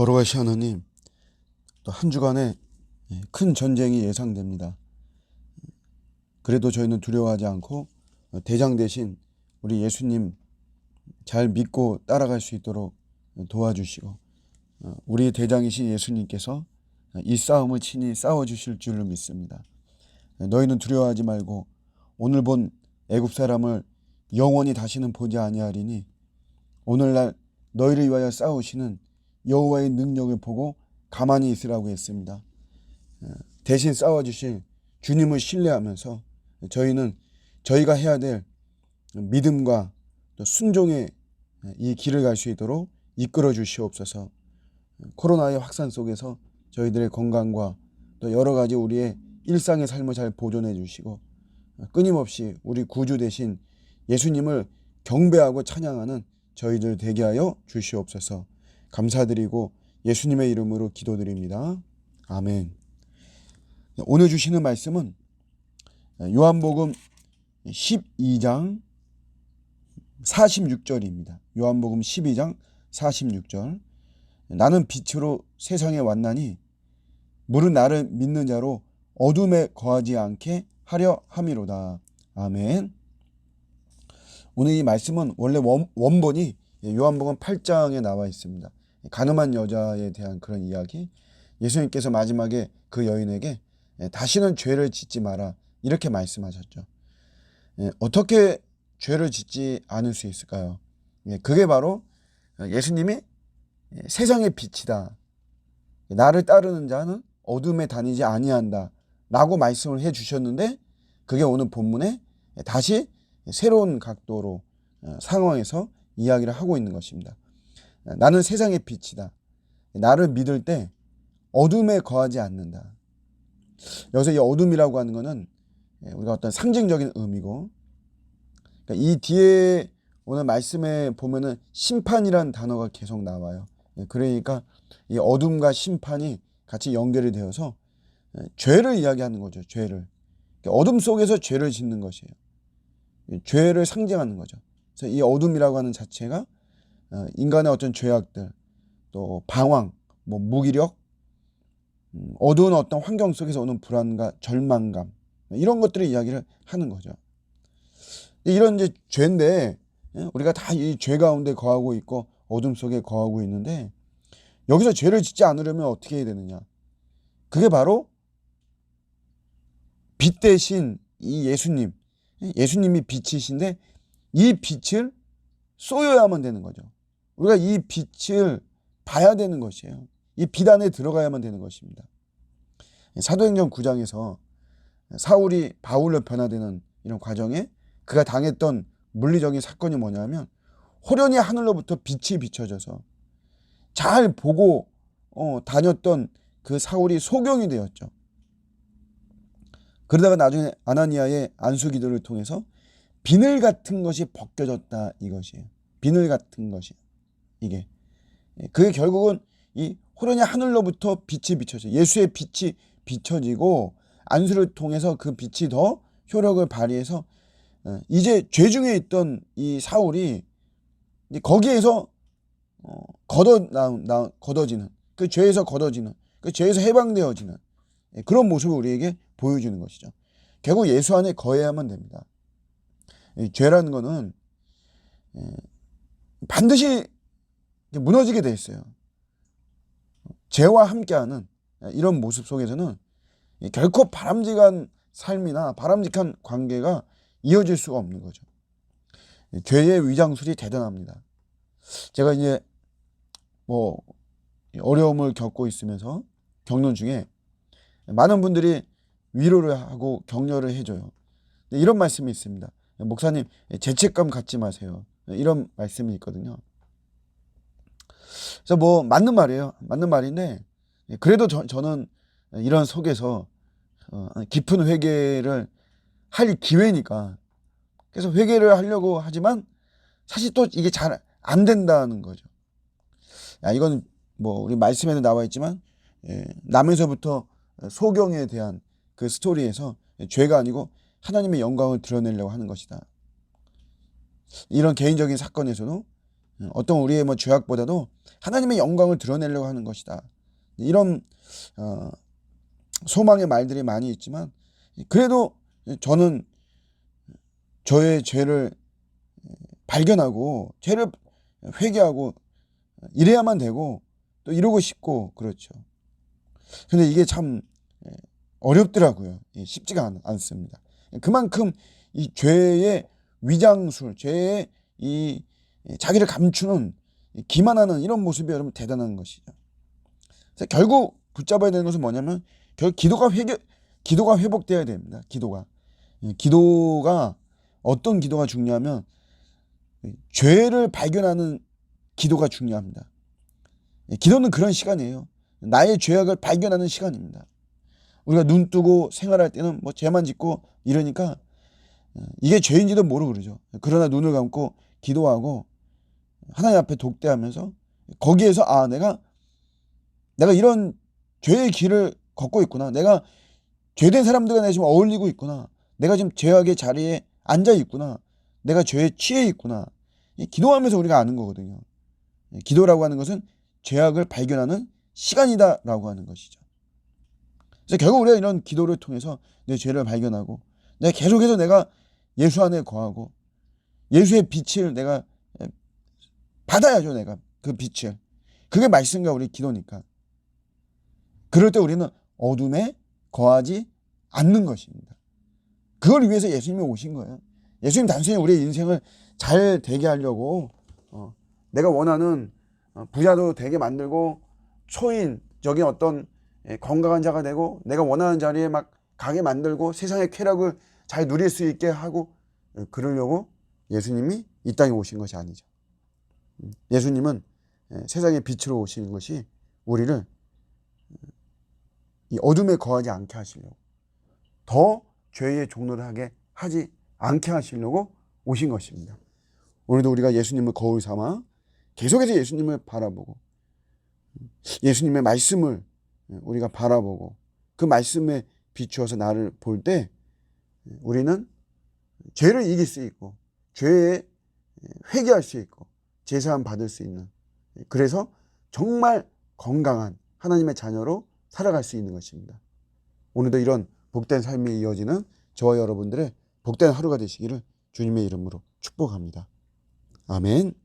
걸어가시 하나님, 또 한 주간에 예, 큰 전쟁이 예상됩니다. 그래도 저희는 두려워하지 않고 어, 대장 대신 우리 예수님 잘 믿고 따라갈 수 있도록 도와주시고 어, 우리 대장이신 예수님께서 이 싸움을 친히 싸워 주실 줄로 믿습니다. 너희는 두려워하지 말고 오늘 본 애굽 사람을 영원히 다시는 보지 아니하리니 오늘날 너희를 위하여 싸우시는 여호와의 능력을 보고 가만히 있으라고 했습니다. 어, 대신 싸워 주실 주님을 신뢰하면서 저희는 저희가 해야 될 믿음과 또 순종의 이 길을 갈 수 있도록 이끌어 주시옵소서. 코로나의 확산 속에서 저희들의 건강과 또 여러 가지 우리의 일상의 삶을 잘 보존해 주시고 끊임없이 우리 구주 대신 예수님을 경배하고 찬양하는 저희들 되게 하여 주시옵소서. 감사드리고 예수님의 이름으로 기도드립니다. 아멘. 오늘 주시는 말씀은 요한복음 12장 46절입니다. 요한복음 12장 46절. 나는 빛으로 세상에 왔나니 물은 나를 믿는 자로 어둠에 거하지 않게 하려 함이로다. 아멘. 오늘 이 말씀은 원래 원, 원본이 요한복음 8장에 나와 있습니다. 가늠한 여자에 대한 그런 이야기. 예수님께서 마지막에 그 여인에게 다시는 죄를 짓지 마라. 이렇게 말씀하셨죠. 예, 어떻게 죄를 짓지 않을 수 있을까요? 예, 그게 바로 예수님이 세상의 빛이다. 나를 따르는 자는 어둠에 다니지 아니한다. 라고 말씀을 해 주셨는데 그게 오늘 본문에 다시 새로운 각도로 어, 상황에서 이야기를 하고 있는 것입니다. 나는 세상의 빛이다. 나를 믿을 때 어둠에 거하지 않는다. 여기서 이 어둠이라고 하는 것은 우리가 어떤 상징적인 의미고 그러니까 이 뒤에 오늘 말씀에 보면은 심판이란 단어가 계속 나와요. 그러니까 이 어둠과 심판이 같이 연결이 되어서 죄를 이야기하는 거죠. 죄를. 그러니까 어둠 속에서 죄를 짓는 것이에요. 죄를 상징하는 거죠. 그래서 이 어둠이라고 하는 자체가 어, 인간의 어떤 죄악들, 또 방황, 뭐 무기력, 음, 어두운 어떤 환경 속에서 오는 불안과 절망감 이런 것들을 이야기를 하는 거죠. 이런 이제 죄인데 예, 우리가 다 이 죄 가운데 거하고 있고 어둠 속에 거하고 있는데 여기서 죄를 짓지 않으려면 어떻게 해야 되느냐? 그게 바로 빛 대신 이 예수님, 예, 예수님이 빛이신데 이 빛을 쏘여야만 되는 거죠. 우리가 이 빛을 봐야 되는 것이에요. 이빛 안에 들어가야만 되는 것입니다. 사도행전 9장에서 사울이 바울로 변화되는 이런 과정에 그가 당했던 물리적인 사건이 뭐냐면 호련히 하늘로부터 빛이 비춰져서 잘 보고 어, 다녔던 그 사울이 소경이 되었죠. 그러다가 나중에 아나니아의 안수 기도를 통해서 비늘 같은 것이 벗겨졌다 이것이에요. 비늘 같은 것이 이게 그게 결국은 이 호련히 하늘로부터 빛이 비춰져 예수의 빛이 비춰지고 안수를 통해서 그 빛이 더 효력을 발휘해서 어, 이제 죄 중에 있던 이 사울이 거기에서 어, 걷어 나, 나 걷어지는 그 죄에서 걷어지는 그 죄에서 해방되어지는 예, 그런 모습을 우리에게 보여주는 것이죠. 결국 예수 안에 거해야만 됩니다. 죄라는 거는 예, 반드시 무너지게 돼 있어요. 죄와 함께하는 이런 모습 속에서는 결코 바람직한 삶이나 바람직한 관계가 이어질 수가 없는 거죠. 죄의 위장술이 대단합니다. 제가 이제 뭐 어려움을 겪고 있으면서 겪는 중에 많은 분들이 위로를 하고 격려를 해줘요. 이런 말씀이 있습니다. 목사님, 죄책감 갖지 마세요. 이런 말씀이 있거든요. 그래서 뭐 맞는 말이에요. 맞는 말인데 그래도 저, 저는 이런 속에서 어, 깊은 회개를 할 기회니까 그래서 회개를 하려고 하지만 사실 또 이게 잘 안 된다는 거죠. 야, 이건 뭐 우리 말씀에도 나와 있지만 예, 남에서부터 소경에 대한 그 스토리에서 죄가 아니고 하나님의 영광을 드러내려고 하는 것이다. 이런 개인적인 사건에서도 어떤 우리의 뭐 죄악보다도 하나님의 영광을 드러내려고 하는 것이다. 이런 어, 소망의 말들이 많이 있지만 그래도 저는 저의 죄를 발견하고 죄를 회개하고 이래야만 되고 또 이러고 싶고 그렇죠. 근데 이게 참 어렵더라고요. 예, 쉽지가 않, 않습니다. 그만큼 이 죄의 위장술, 죄의 이 자기를 감추는 이 기만하는 이런 모습이 여러분 대단한 것이죠. 그래서 결국 붙잡아야 되는 것은 뭐냐면 결국 기도가 회개, 기도가 회복돼야 됩니다. 기도가 예, 기도가 어떤 기도가 중요하면 죄를 발견하는 기도가 중요합니다. 예, 기도는 그런 시간이에요. 나의 죄악을 발견하는 시간입니다. 우리가 눈 뜨고 생활할 때는 뭐 죄만 짓고 이러니까 어, 이게 죄인지도 모르고 그러죠. 그러나 눈을 감고 기도하고 하나님 앞에 독대하면서 거기에서 아 내가 내가 이런 죄의 길을 걷고 있구나. 내가 죄된 사람들과 내가 지금 어울리고 있구나. 내가 지금 죄악의 자리에 앉아 있구나. 내가 죄에 취해 있구나. 이 기도하면서 우리가 아는 거거든요. 예, 기도라고 하는 것은 죄악을 발견하는 시간이다라고 하는 것이죠. 그래서 결국 우리가 이런 기도를 통해서 내 죄를 발견하고 내가 계속해서 내가 예수 안에 거하고 예수의 빛을 내가 예, 받아야죠 내가 그 빛을 그게 말씀과 우리 기도니까 그럴 때 우리는 어둠에 거하지 않는 것입니다. 그걸 위해서 예수님이 오신 거예요. 예수님 단순히 우리의 인생을 잘 되게 하려고 어, 내가 원하는 어, 부자도 되게 만들고 초인적인 어떤 예, 건강한 자가 되고 내가 원하는 자리에 막 가게 만들고 세상의 쾌락을 잘 누릴 수 있게 하고 예, 그러려고 예수님이 이 땅에 오신 것이 아니죠. 음, 예수님은 예, 세상의 빛으로 오신 것이 우리를 이 어둠에 거하지 않게 하시려고 더 죄의 종로를 하게 하지 않게 하시려고 오신 것입니다. 오늘도 우리가 예수님을 거울 삼아 계속해서 예수님을 바라보고 예수님의 말씀을 우리가 바라보고 그 말씀에 비추어서 나를 볼 때 우리는 죄를 이길 수 있고 죄에 회개할 수 있고 제사함 받을 수 있는 그래서 정말 건강한 하나님의 자녀로 살아갈 수 있는 것입니다. 오늘도 이런 복된 삶이 이어지는 저와 여러분들의 복된 하루가 되시기를 주님의 이름으로 축복합니다. 아멘.